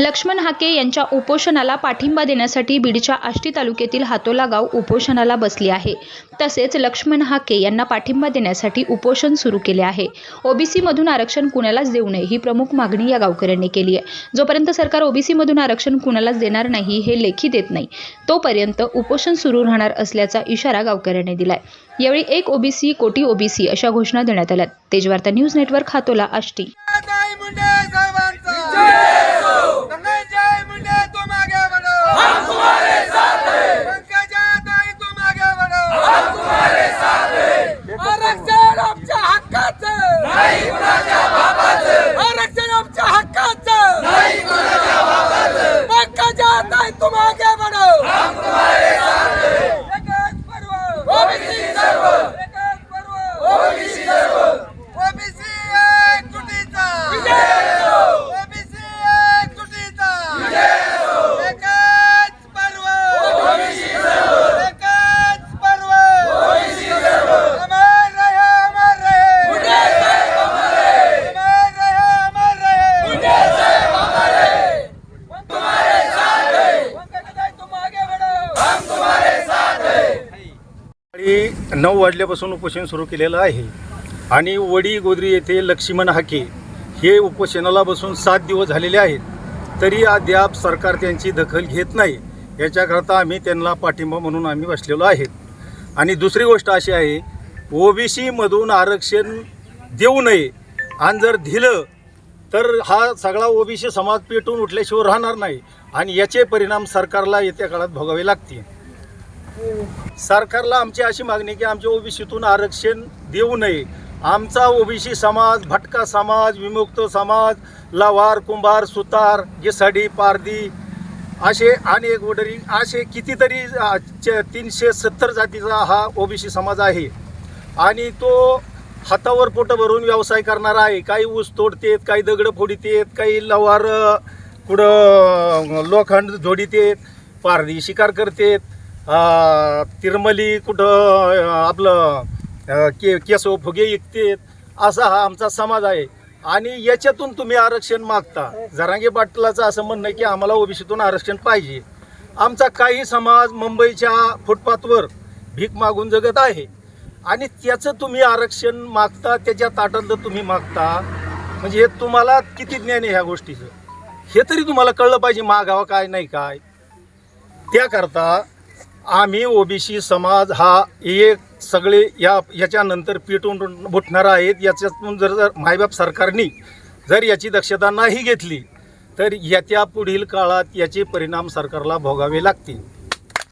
लक्ष्मण हाके यांच्या उपोषणाला पाठिंबा देण्यासाठी बीडच्या आष्टी तालुक्यातील हातोला गाव उपोषणाला बसली आहे. तसेच लक्ष्मण हाके यांना पाठिंबा देण्यासाठी उपोषण सुरू केले आहे. ओबीसीमधून आरक्षण कुणालाच देऊ नये ही प्रमुख मागणी या गावकऱ्यांनी केली आहे. जोपर्यंत सरकार ओबीसीमधून आरक्षण कुणालाच देणार नाही हे लेखी देत नाही तोपर्यंत उपोषण सुरू राहणार असल्याचा इशारा गावकऱ्यांनी दिलाय. यावेळी एक ओबीसी कोटी ओबीसी अशा घोषणा देण्यात आल्या तेजवार्ता न्यूज नेटवर्क हातोला आष्टी. सकाळी नऊ वाजल्यापासून उपोषण सुरू केलेलं आहे. आणि वडी गोदरी येथे लक्ष्मण हाके हे उपोषणाला बसून सात दिवस झालेले आहेत. तरी अद्याप सरकार त्यांची दखल घेत नाही. याच्याकरता आम्ही त्यांना पाठिंबा म्हणून आम्ही बसलेलो आहेत. आणि दुसरी गोष्ट अशी आहे ओबीसीमधून आरक्षण देऊ नये आणि जर दिलं तर हा सगळा ओबीसी समाज पेटून उठल्याशिवाय राहणार नाही. आणि याचे परिणाम सरकारला येत्या काळात भोगावे लागतील. सरकारला आमची अशी मागणी की आमच्या ओबीसीतून आरक्षण देऊ नये. आमचा ओबीसी समाज भटका समाज विमुक्त समाज लवार कुंभार सुतार गिसाडी पारदी असे अनेक वडरी असे कितीतरी च- तीनशे सत्तर जातीचा हा ओबीसी समाज आहे. आणि तो हातावर पोटं भरून व्यवसाय करणारा आहे. काही ऊस तोडतेत काही दगडं फोडितेत काही लवार कुठं लोखंड जोडीतेत पारदी शिकार करतेत. तिरमली कुठं आपलं के केसव फुगे विकतेत असा हा आमचा समाज आहे. आणि याच्यातून तुम्ही आरक्षण मागता. जरांगे पाटलाचं असं म्हणणं की आम्हाला ओबीसीतून आरक्षण पाहिजे. आमचा काही समाज मुंबईच्या फुटपाथवर भीक मागून जगत आहे. आणि त्याचं तुम्ही आरक्षण मागता त्याच्या ताटातलं तुम्ही मागता. म्हणजे हे तुम्हाला किती ज्ञान आहे ह्या गोष्टीचं? हे तरी तुम्हाला कळलं पाहिजे मागावं काय नाही काय. त्याकरता आम्ही ओबीसी समाज हा एक सगळे या याच्यानंतर पिटून उठणार आहेत. याच्यातून जर जर मायबाप सरकारनी जर याची दक्षता नाही घेतली तर येत्या पुढील काळात याचे परिणाम सरकारला भोगावे लागतील.